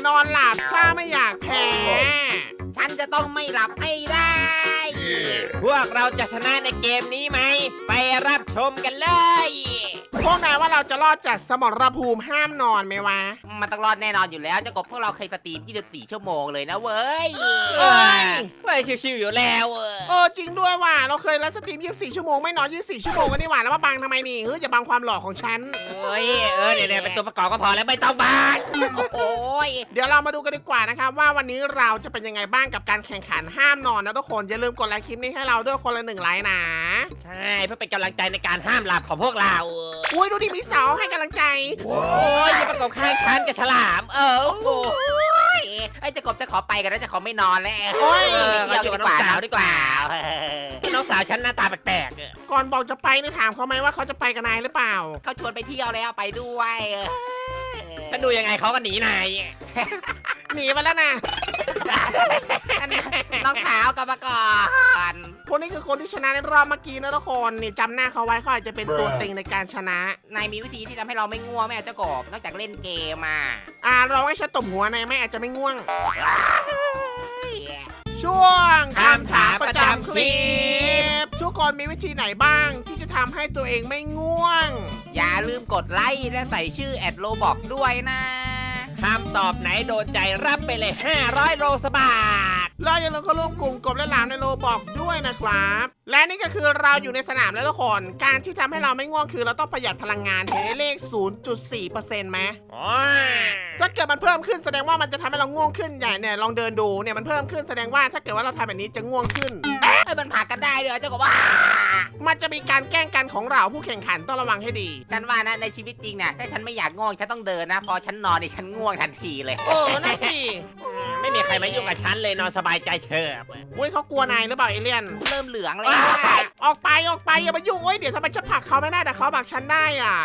านอนหลับช้าไม่อยากแพ้ ฉันจะต้องไม่หลับให้ได้ พวกเราจะชนะในเกมนี้ไหม ไปรับชมกันเลย พวกนายว่าเราจะรอดจากสมรภูมิห้ามนอนไหมวะ มันต้องรอดแน่นอนอยู่แล้วเจ้ากบพวกเราเคยสตรีม 24 ชั่วโมงเลยนะเว้ยเอ้ย เฮ้ยชิวๆอยู่แล้วเออเออจริงด้วยว่ะเราเคยไลฟ์สตรีม 24 ชั่วโมงไม่นอน 24 ชั่วโมงกันนี่หว่าแล้วมาบังทำไมนี่เฮ้ยอย่าบังความหล่อของฉัน โอ้ยเออเดี๋ยวเดี๋ยวเป็นตัวประกอบก็พอแล้วไม่ต้องบานโอ้ยเดี๋ยวเรามาดูกันดีกว่านะครับว่าวันนี้เราจะเป็นยังไงบ้างกับการแข่งขันห้ามนอนนะทุกคนอย่าลืมกดไลค์คลิปนี้ให้เราด้วยคนละหนึ่งไลค์นะ ใช่เพื่อเป็นกำลังใจในการห้ามหลับของพวกเราอุ้ยดูดิมีเสาให้กำลังใจ โอ้ยอย่าประกอบข้างฉันกับฉลาม เออโอ้ยไอ้ยเจ้ากบจะขอไปกันแล้วจะขอไม่นอนแล้วโอ้ยเที่ยวกันดีกว่าเราอยู่กับน้องสาวดีกว่าเออน้องสาวฉันหน้าตาแปลกๆเออก่อนบอกจะไปนี่ถามเขาไหมว่าเขาจะไปกับนายหรือเปล่า เขาชวนไปเที่ยวแล้วไปด้วยเออ ฉันดูยังไงเขาก็หนีนาย หนีไปแล้วนะอันนี้น้องสาวกลับมาก่อนคนนี้คือคนที่ชนะในรอบเมื่อกี้นะทุกคนนี่จำหน้าเขาไว้เขาอาจจะเป็นตัวเต็งในการชนะ นายมีวิธีที่ทำให้เราไม่ง่วงไหมอะเจ้ากบนอกจากเล่นเกมอะอ่าเราให้ฉันตบหัวนายไหม่อาจจะไม่ง่วงเฮ้ยช่วงคำถามประจำคลิปทุกคนมีวิธีไหนบ้าง ที่จะทำให้ตัวเองไม่ง่วง อย่าลืมกดไลค์และใส่ชื่อแอดโลบอกด้วยนะ คำตอบไหนโดนใจรับไปเลย 500 โลสบาท เราอย่าลืมเข้าร่วมกลุ่มกบและหลามในโลบอกด้วยนะครับ และนี่ก็คือเราอยู่ในสนามแล้วทุกคน การที่ทำให้เราไม่ง่วงคือเราต้องประหยัดพลังงานเห็นเลข 0.4%ไหมอ๋อ ถ้าเกิดมันเพิ่มขึ้นแสดงว่ามันจะทำให้เราง่วงขึ้นอย่างเนี่ยลองเดินดูเนี่ยมันเพิ่มขึ้นแสดงว่าถ้าเกิดว่าเราทำแบบนี้จะง่วงขึ้น เอ้ยมันผลักกันได้ด้วยเจ้ากบว่ามันจะมีการแกล้งกันของเราผู้แข่งขันต้องระวังให้ดี ฉันว่านะในชีวิตจริงเนี่ยถ้าฉันไม่อยากง่วงฉันต้องเดินนะ พอฉันนอนเนี่ยฉันง่วงทันทีเลยเออน่าสิ ไม่มีใครมายุ่งกับฉันเลยนอนสบายใจเฉิบเว้ยเขากลัวนายหรือเปล่าเอเลี่ยน เริ่มเหลืองแล้วออกไปออกไปอย่ามายุ่งเว้ยเดี๋ยวทำไมจะผลักเขาไม่ได้แต่เขาผลักฉันได้อะ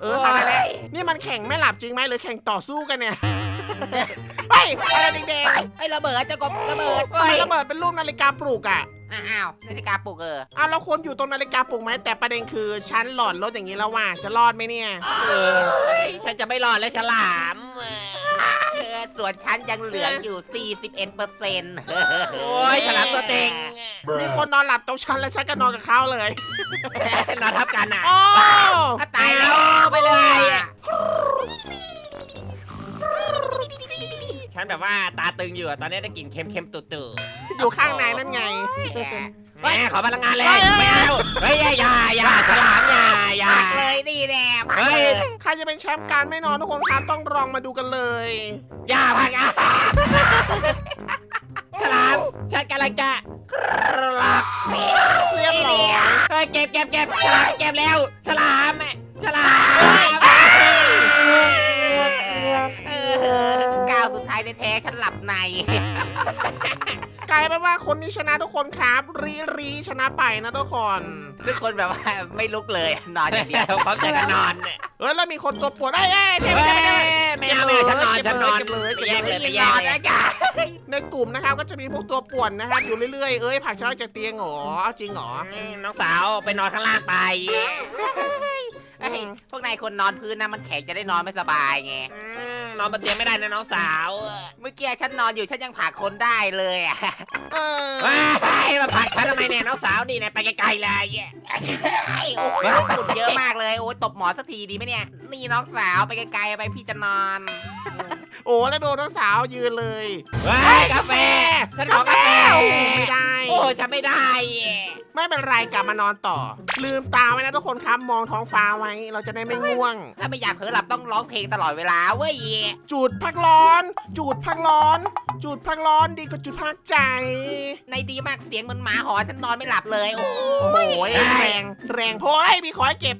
เออทำไมเนี่ยนี่มันแข่งไม่หลับจริงไหมหรือแข่งต่อสู้กันเนี่ยเฮ้ยอะไรแดงไอ้ยระเบิดเจ้ากบระเบิดๆทำไมระเบิดเป็นรูปนาฬิกาปลุกอะ อ้าวนาฬิกาปลุกเอออ้าวเราควรอยู่ตรงนาฬิกาปลุกไหมแต่ประเด็นคือฉันหลอนรถอย่างนี้แล้วว่าจะรอดไหมเนี่ยเออฉันจะไม่รอดแล้วฉลามเออส่วนฉันยังเหลืองอยู่ 41เปอร์เซ็นต์โอ้ยฉลามตัวเต็งมีคนนอนหลับตรงฉันแล้วฉันก็นอนกับเขาเลยนอนทับกันอะโอ้ตายแล้วเอาไปเลยอะ ฉันแบบว่าตาตึงอยู่อะตอนนี้ได้กลิ่นเค็มๆตุ่อยู่ข้างในนั่นไงๆแม่ขอพลังงานเลยเฮ้ยไม่เอาเฮ้ยอย่าอย่าอย่าฉลามอย่าอย่าพักเลยนี่แน่พักเฮ้เลยยใครจะเป็นแชมป์การไม่นอนทุกคนครับต้องลองมาดูกันเลย อย่าพักอะฉลามฉันกำลังจะหลับเรียบร้อยเฮ้ยเก็บเก็บเก็บฉลามเก็บแล้วฉลา กลายเป็นว่าคนนี้ชนะทุกคนครับ รีรีชนะไปนะทุกคนทุกคนแบบว่าไม่ลุกเลยนอนอย่างเดียวพร้อมใจกันนอนเนี่ยเฮ้ยแล้วมีคนตัวปวดได้ยเอ้ยเทเฮ้ไม่ยได้ไม่ได้ไม่เอาไม่เอาฉันนอนฉันนอนเก็บเลยไปเก็บเลยแย่งเลยไปนแย่องนเลยนะจ๊ะในกลุ่มนะครับก็จะมีพวกตัวป่วนนะครับอยู่เรื่อยๆเอ้ยผักเช้าจากเตียงเหรอเอาจริงเหรออืมน้องสาวไปนอนข้างล่างไปเอ้ยพวกนายคนนอนพื้นนะมันแข็งจะได้นอนไม่สบายไงอืม นอนบนเตียงไม่ได้นะน้องสาวเมื่อกี้ฉันนอนอยู่ฉันยังผลักคนได้เลยอะเออว้ายมาผลักฉันทำไมเนี่ยน้องสาวนี่นายไปไกลๆเลยไอ้โอ้โหฝุ่นเยอะมากเลยโอ้ยตบหมอนสักทีดีไหมเนี่ย นี่น้องสาวไปไกลๆไปพี่จะนอน โอ้แล้วโดนน้องสาวยืนเลยว้ายกาแฟฉันขอกาแฟโอ้ไม่ได้ โอ้ฉันไม่ได้ไม่เป็นไรกลับมานอนต่อ ลืมตาไว้นะทุกคนครับมองท้องฟ้าไว้ เราจะได้ไม่ง่วง ถ้าไม่อยากเผลอหลับต้องร้องเพลงตลอดเวลาเว้ยจุดพักร้อนจุดพักร้อนจุดพักร้อนดีกว่าจุดพักใจในดีมากเสียงเหมือนหมาหอนฉันนอนไม่หลับเลย โอ้โอ้โหแรงแรงโพไอ้ยมีขอให้เก็บ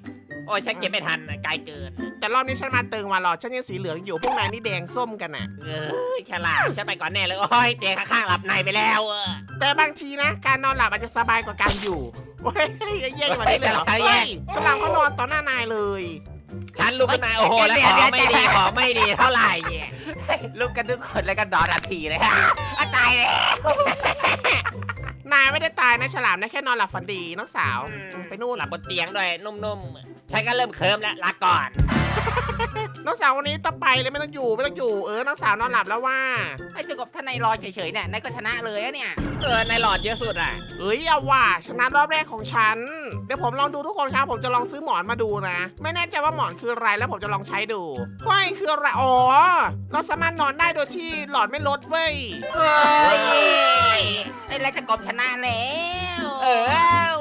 โอ้ฉันเก็บไม่ทันน่ะไกลเกิน แต่รอบนี้ฉันมาเติงมาหรอฉันยังสีเหลืองอยู่พวกนายนี่แดงส้มกันน่ะ เออฉลาดฉันไปก่อนแน่เลย โอ้ยเตียงข้างๆหลับในไปแล้วเออ แต่บางทีนะ การนอนหลับอาจจะสบายกว่าการอยู่เฮ้ยแย่กว่านี้เลยเหรอเฮ้ยแย่เฮ้ยฉลามเขานอนต่อหน้านายเลย ฉันลุกขึ้นมาโอ้โหแล้วของไม่ดีของไม่ดีเท่าไหร่เนี่ยลุกกันทุกคนแล้วก็นอนทันทีเลยฮะอะตายเลย นายไม่ได้ตายนะฉลามนะแค่นอนหลับฝันดีน้องสาวอืมไปนู่นหลับบนเตียงด้วยนุ่มๆฉันก็เริ่มเคิมแล้วลาก่อน น้องสาววันนี้ต่อไปเลยไม่ต้องอยู่ไม่ต้องอยู่เออน้องสาวนอนหลับแล้วว่า ไอ้เจ้ากบถ้านายรอเฉยๆเนี่ยนายก็ชนะเลยอะเนี่ย เออในหลอดเยอะสุดอะ เอ้ยเอาว่าชนะรอบแรกของฉัน เดี๋ยวผมลองดูทุกคนครับ ผมจะลองซื้อหมอนมาดูนะ ไม่แน่ใจว่าหมอนคืออะไรแล้วผมจะลองใช้ดูเฮ้ยคืออะไรอ๋อเราสามารถนอนได้โดยที่หลอดไม่ลดเว้ยเฮ้ย ไอ้แล้วเจ้ากบชนะแล้ว เออ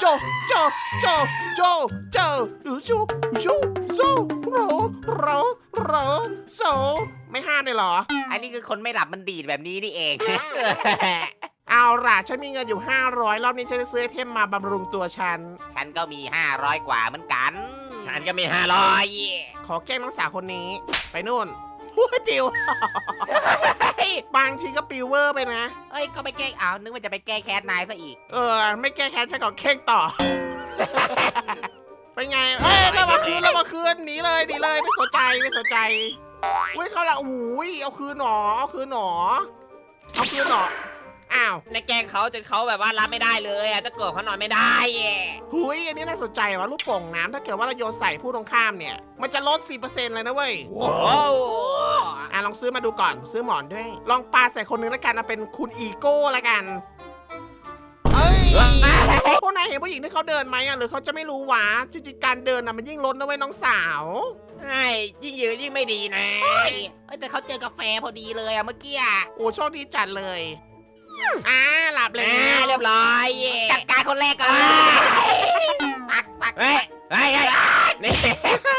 โจโจโจโจโจหรือชูชูโซโรโรโรโซไม่ห้ามเลยเหรอ อันนี้คือคนไม่หลับมันดีดแบบนี้นี่เอง เอาล่ะ ฉันมีเงินอยู่ 500 รอบนี้ฉันจะซื้อไอเทมมาบำรุงตัวฉัน ฉันก็มี 500 กว่าเหมือนกัน ฉันก็มีห้าร้อยขอแกล้งน้องสาวคนนี้ ไปนู่นโอ้ยปิว บางทีก็ปิวเวอร์ไปนะ เอ้ยก็ไปแก้อ้าวนึกว่าจะไปแก้แค้นนายซะอีก เออ ไม่แก้แค้นฉันก็แข่งต่อ เป็นไง เอ้ยเรามาคืนเรามาคืนหนีเลยหนีเลยไม่สนใจไม่สนใจอุ้ยเขาละอุ้ยเอาคืนหนอเอาคืนหนอเอาคืนหนออ้าวในแกล้งเขาจนเขาแบบว่ารับไม่ได้เลยอะจะเกิดเขานอนไม่ได้อะหุยอันนี้น่าสนใจว่ะลูกโป่งน้ำถ้าเกิดว่าเราโยนใส่ผู้ตรงข้ามเนี่ย มันจะลด 4%เลยนะเว้ย โอ้โหอะ ลองซื้อมาดูก่อนซื้อหมอนด้วย ลองปาใส่คนหนึงแล้วกันเอาเป็นคุณอีโก้ละกันเอ้ยพวกนายเห็นผู้หญิงที่เขาเดินไหมอะหรือเขาจะไม่รู้วะจริงๆการเดินน่ะมันยิ่งลดนะเว้ยน้องสาวใช่ยิ่งยืนยิ่งไม่ดีนะเฮ้ยเอ้ยแต่เขาเจอกาแฟพอดีเลยอะเมื่อกี้อะโอ้โชคดีจัดเลยอ่าหลับแล้อ่าวเรียบร้อยจัดการคนแรกก่อนปักปักเฮ้ยเฮ้ยเฮ้ย นี่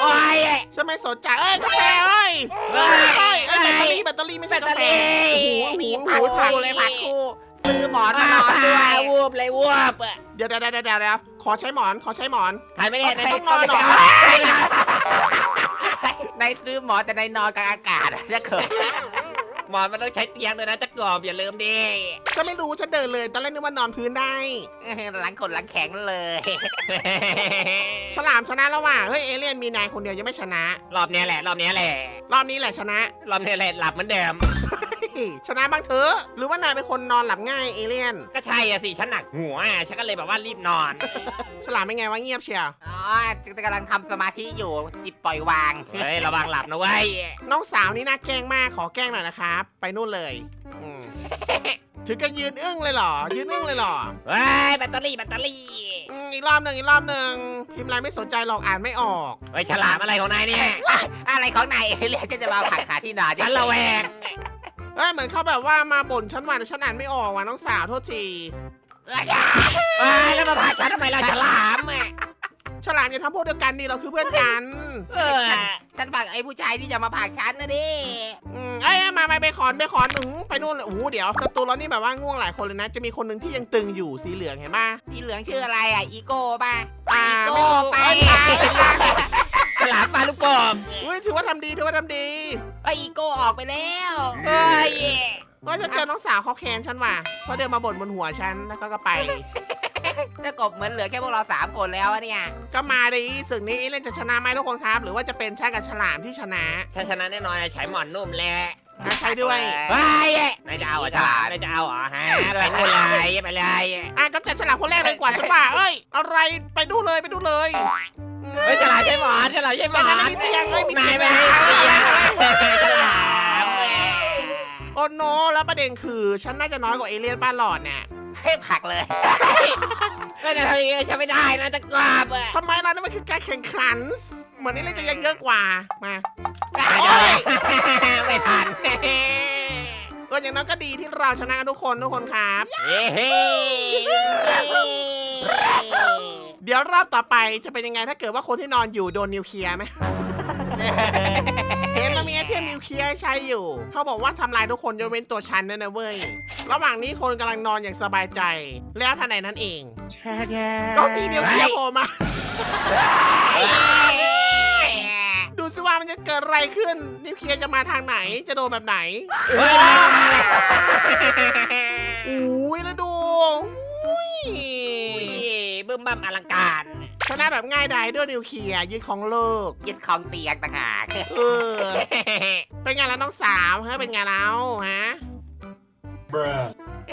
โอ้ยฉันไม่สนใจเอ้ยกาแฟเอ้ยเฮ้เอ้ยยเอ้ยแบตเตอรี่แบตเตอรี่ไม่ใช่กาแฟแบตเตอรี่โอ้โหนี่โอ้ผักโหคู่เลยผักคู่ซื้อหมอนมานอนด้วยวูบเลยวูบอะเดี๋ยวเดี๋ยวเดี๋ยวเดี๋ยวเดี๋ยวขอใช้หมอนขอใช้หมอนทานไม่ได้ต้องนอนเหรอนายซื้อหมอนแต่นายนอนกลางอากาศอะจะเกิด หมอนมันต้องใช้เตียงด้วยนะจะกรอบอย่าลืมดิฉันไม่รู้ฉันเดินเลย ตอนแรกนึกว่านอนพื้นได้ หลังขนหลังแข็งเลย ฉลามชนะแล้วว่ะ เฮ้ยเอเลี่ยนมีนายคนเดียวยังไม่ชนะ รอบเนี้ยแหละ รอบเนี้ยแหละ รอบนี้แหละชนะ รอบเนี้ยแหละหลับเหมือนเดิม ชนะบ้างเถอะ หรือว่านายเป็นคนนอนหลับง่ายเอเลี่ยน ก็ใช่อะสิฉันหนักหัวอะฉันก็เลยแบบว่ารีบนอน ฉลามเป็นไงวะเงียบเชียว อ๋อกำลังทำสมาธิอยู่จิตปล่อยวาง เฮ้ยระวังหลับนะเว้ยน้องสาวนี่น่าแกล้งมากขอแกล้งหน่อยนะครับ ไปนู่นเลยอืมถึงกับยืนอึ้งเลยเหรอ ยืนอึ้งเลยเหรอเฮ้ยแบตเตอรี่แบตเตอรี่อืมอีกรอบหนึ่งอีกรอบหนึ่งพิมพ์อะไรไม่สนใจหรอกอ่านไม่ออก เฮ้ยฉลามอะไรของนายเนี่ย อะไรของนายเรียกจะจะมาผักขาที่นอนฉันระแวง เอ้ยเหมือนเขาแบบว่ามาบ่นฉันว่าแต่ฉันอ่านไม่ออกว่ะน้องสาวโทษทีเอ้ยเฮ้ยแล้วมาพาฉันทำไมเราฉลามอะฉลามอย่าทำพวกเดียวกันดิเราคือเพื่อนกันเออฉันฝากไอ้ผู้ชายที่จะมาผักฉันนะดิ อืมเอ้ยมามาไปขอนไปขอนหนึ่งไปนู่นเลยโอ้โหเดี๋ยวศัตรูเรานี่แบบว่าง่วงหลายคนเลยนะ จะมีคนหนึ่งที่ยังตึงอยู่สีเหลืองเห็นปะ สีเหลืองชื่ออะไรอะ อีโก้ป่ะ อ่าอีไม่โก้รู้ไป เอ้ยตายฉลามปลาลูกกบอุ้ยถือว่าทำดีถือว่าทำดีไอ้อีโก้ออกไปแล้วเฮ้ยว่าจะเจอน้องสาวเขาแค้นฉันว่ะเขาเดินมาบ่นบนหัวฉันแล้วก็ก็ไป เจ้ากบเหมือนเหลือแค่พวกเราสามคนแล้วอะเนี่ย ก็มาดิศึกนี้เล่นจะชนะไหมทุกคนครับ หรือว่าจะเป็นช่างกับฉลามที่ชนะฉันชนะแน่นอนใช้หมอนนุ่มแหละนะใช้ด้วยเฮ้ยนายจะเอาเหรอฉลามนายจะเอาเหรอฮะไปนู่นเลยไปเลยอะก็จัดฉลามคนแรกเลยดีกว่าฉันว่าเอ้ย อะไรไปดูเลยไปดูเลยอืมเฮ้ยฉลาม ใช่หมอนฉลามใช่หมตอนนั้นไม่มีเตียงเอ้ยมีเตีนายยง ไม่ให้เตียงฉลามโอ้โนแล้วประเด็นคือ ฉันน่าจะน้อยกว่าเอเลี่ยนบ้านหลอดเนี่ยให้ผักเลยไม่ได้ทำอย่างนี้ฉันไม่ได้นะจะกราบอะทำไมเรานี่มันคือการแข่งขันเหมือนเอเลี่ยนจะยังเยอะกว่ามา โอ้ยไม่ทันก็อย่างนั้นก็ดีที่เราชนะกันทุกคนทุกคนครับ เฮ้เฮ้ เดี๋ยวรอบต่อไปจะเป็นยังไงถ้าเกิดว่าคนที่นอนอยู่โดนนิวเคลียร์ไหม เห็นมันมีไอเทมนิวเคลียร์ให้ใช้อยู่ เขาบอกว่าทำลายทุกคนยกเว้นตัวฉันนั่นนะเว้ย ระหว่างนี้คนกำลังนอนอย่างสบายใจ แล้วทันใดนั้นเอง ก็มีนิวเคลียร์โผล่มา ดูสิว่ามันจะเกิดอะไรขึ้น นิวเคลียร์จะมาทางไหน จะโดนแบบไหน อุ้ยแล้วดูอุ้ยบึ้ มบัมอลังการชนะแบบง่ายดายด้วยนิวเคลียร์ยึดของโลก ยึดของเตียงต่างหากเออ เป็นไงแล้วน้องสาวฮะเป็นไงแล้วฮะ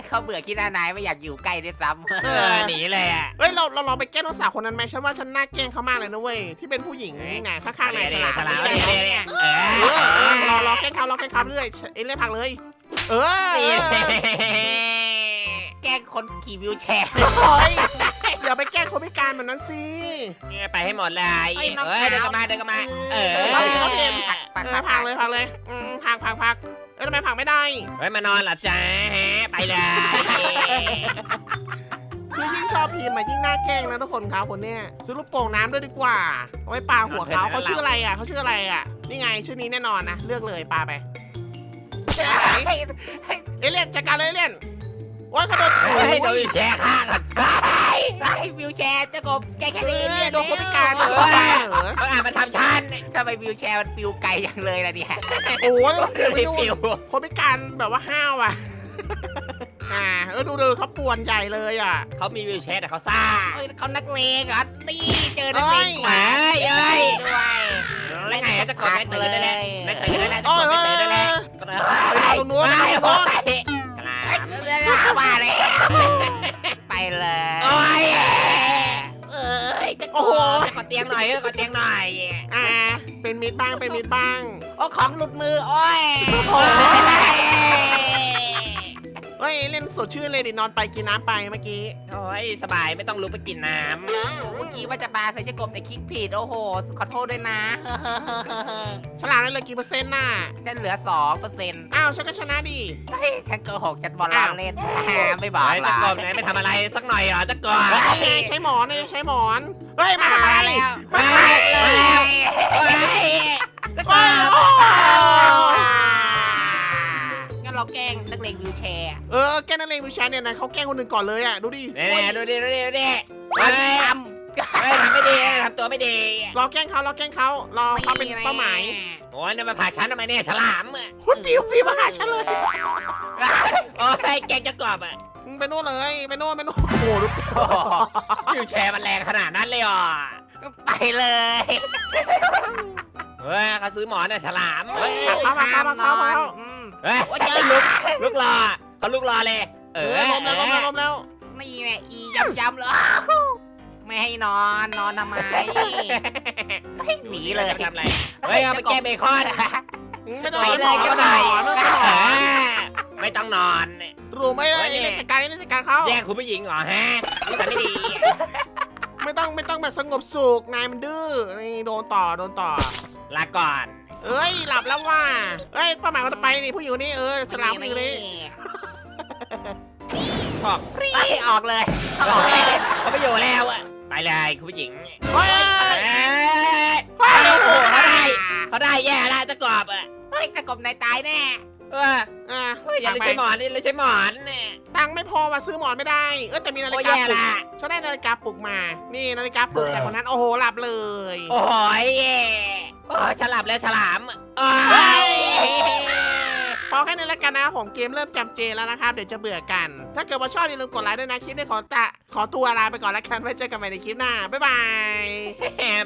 เขาเบื่อคิดนายไม่อยากอยู่ใกล้ด้วยซ้ำเออหนีเลยอะเอ้ยเราเราลองไปแกล้งน้องสาวคนนั้นไหมฉันว่าฉันน่าแกล้งเขามากเลยนะเว้ยที่เป็นผู้หญิงน่ะข้างๆนายฉลามฉลามไปแกล้งเดี๋ยวเขาเดี๋ยวเดี๋ยวเอเออเออรออรอแกล้งเขารอแกล้งเขาเรื่อยเอ้ยเล่นพักเลย เออเอนี่อแกล้งคนขี่วิวแชร์ โอ้ย อย่าไปแกล้งคนพิการแบบนั้นสิไปให้หมดเลยไอ้น้องเฮ้ยสาวเดินกลับมาเดินกลับมา เออเอาเกม เอาเกมปักปักเอปัอกพักเลยพักเลยอืมพักพักพักเอ้ยทำไมพักไม่ได้ เฮ้ยมานอนเหรอจ๊ะไปเลย คือยิ่งชอบพีมอะยิ่งน่าแกล้งนะทุกคนครับคนเนี้ยซื้อลูกโป่งน้ำด้วยดีกว่าเอาไว้ปาหัวเขาเขาชื่ออะไรอะเขาชื่ออะไรอะนี่ไงชื่อนี้แน่นอนนะเลือกเลยปาไปเอเลี่ยนจัดการเลยเอเลี่ยน โอ้ยเขาโดนเฮ้ยโดโอ้นยแชร์ข้างกันไอ้วิวแชร์เจะกบแกแค่เอนี้อเนี่ยโดนคนพิการโอ้โดนคนพิการเหรอเขาอ่านมาทำฉันทำไมวิวแชร์มันปิวไกลอย่างเลยล่ะเนี่ยโอ้ยเดี๋ยวรีวิวคนพิการแบบว่าห้าวอะอ่าเออดูดูเขาป่วนใหญ่เลยอะเขามีวิวแชร์แต่เขาซ่าเฮ้ยเขานักเลงเหรอนี่เจอนักเลงกเอ้ว่ายเอ้ยด้วยแล้วไงจะกดไม่ตื่นได้แล้วไม่ตื่นได้แล้วจะโอ้กยดไม่เอ้ยตื่นได้เอ้แล้วยไปนอนตรงนู้นไปน อนตรงนู้นฉลามมาเลยไปเลยโอ้ยเอ้ยจะโอ้โหจะกดเตียงหน่อยเออกดเตียงหน่อยอ่าเป็นมิดบ้างเป็นมิดบ้างโอ้ของหลุดมือโอ้ยโอ้ยเฮ้ยเล่นสดชื่นเลยดินอนไปกินน้ำไปเมื่อกี้โอ้ยสบายไม่ต้องลุกไปกินน้เมื่อกี้ว่าจะปาใส่เจะกบแต่คลิกผิดโอ้โห ขอโทษด้วยนะ ฉลามได้เลยกี่เปอร์เซ็นต์น่ะฉันเหลือสองเปอร์เซ็นต์อ้าวฉันก็ชนะดิ เฮ้ยฉันโกหกฉันบอลล้อเล่น ไม่บอกำไอ้หรตะอกบไหนไม่ทำอะไรสักหน่อยเหรอตะกบไงใช้หมอนเนี่ยใช้หมอน เฮ้ยมาทำอะไรแล้ เลงวิวแชร์เออแกนักเลงวิวแชร์เนี่ยนะเขาแกล้งคนหนึ่งก่อนเลยอะดูดิเนี่ยดูดิดูดิดูดิเฮ้เฮ้ยยทเฮ้ยทำไม่ดีทำตัวไม่ดีรอแกล้งเขารอแกล้งเขารอำเขาเป็นเป้าหมายโอ้ยเนี่ยมาผ่าฉันทำไมเนี่ยฉลามอะโอ้ยปิวปิวมาหาฉันเลยโอ้ยแกงจะกรอบอะมึงไปนู่นเลยไปนู่นไปนู่นโอ้โหดูวิวแชร์มันแรงขนาดนั้นเลยอะไปเลยเฮ้ยเขาซื้อหมอนน่ะฉลามเฮ้ยเข้ามาเข้ามาเข้ามาเข้าอืม เฮ้ยโอ้ยเจอลุกลุกรอเขาลุกรอเลยเอเอออล้มแล้วล้มแล้วล้มแล้ว นี่แหละอียำยำเลยไม่ให้นอนนอนทำไมไม่หนีเลยจะไปทำอะไรเฮ้ยเอาไปแก้เบคอนไม่ต้องไปไปเลเลยยก็ก็ได้ได้ไม่ต้องหมเอออไม่ต้องนอน รู้ไหมไอ้เล่นจัดการเล่นจัดการเขาแย่งคุณผู้หญิงเหรอฮะนี่แต่ไม่ดีไม่ต้องไม่ต้องแบบสงบสุขนายมันดื้อนี่โดนต่อโดนต่อลาก่อน เอ้ยหลับแล้วว่ะเอ้ยเป้าหมายคนต่อไปนี่ผู้หญิงคนนี้เออฉลามผู้หญิงคนนี้ขอบไปออกเลยเขาออกเลยเขาไปอยู่แล้วอะไปเลยคุณผู้หญิงเฮ้ยเอ้ยโอ้โหเขาได้เขาได้แย่ละจะกรอบอะเฮ้ยจะกบนายตายแน่เอออะเฮ้ยอย่าเลยใช้หมอนนี่เลยใช้หมอนเนี่ยตังค์ไม่พอว่ะซื้อหมอนไม่ได้ เออแต่มีนาฬิโอ้กาแย่ปลุกละฉันได้นาฬิกาปลุกมา นี่นาฬิกาปลุกใส่คนนั้นโอ้โหหลับเลย โอ้โหแย่ โอ้ฉลามแล้วฉลามโอ้เฮ้ยยพอแค่นี้แล้วกันนะผมเกมเริ่มจำเจแล้วนะครับ เดี๋ยวจะเบื่อกัน ถ้าเกิดว่าชอบอย่าลืมกดไลค์ด้วยนะคลิปนี้ขอตะขอตัวลาไปก่อนแล้วกันไว้เจอกันใหม่ในคลิปหน้า บ๊ายบาย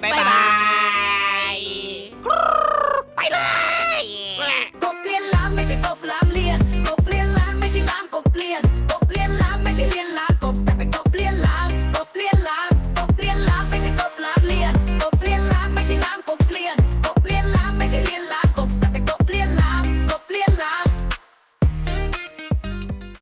บ๊ายบ๊ายบาบายยไปเลย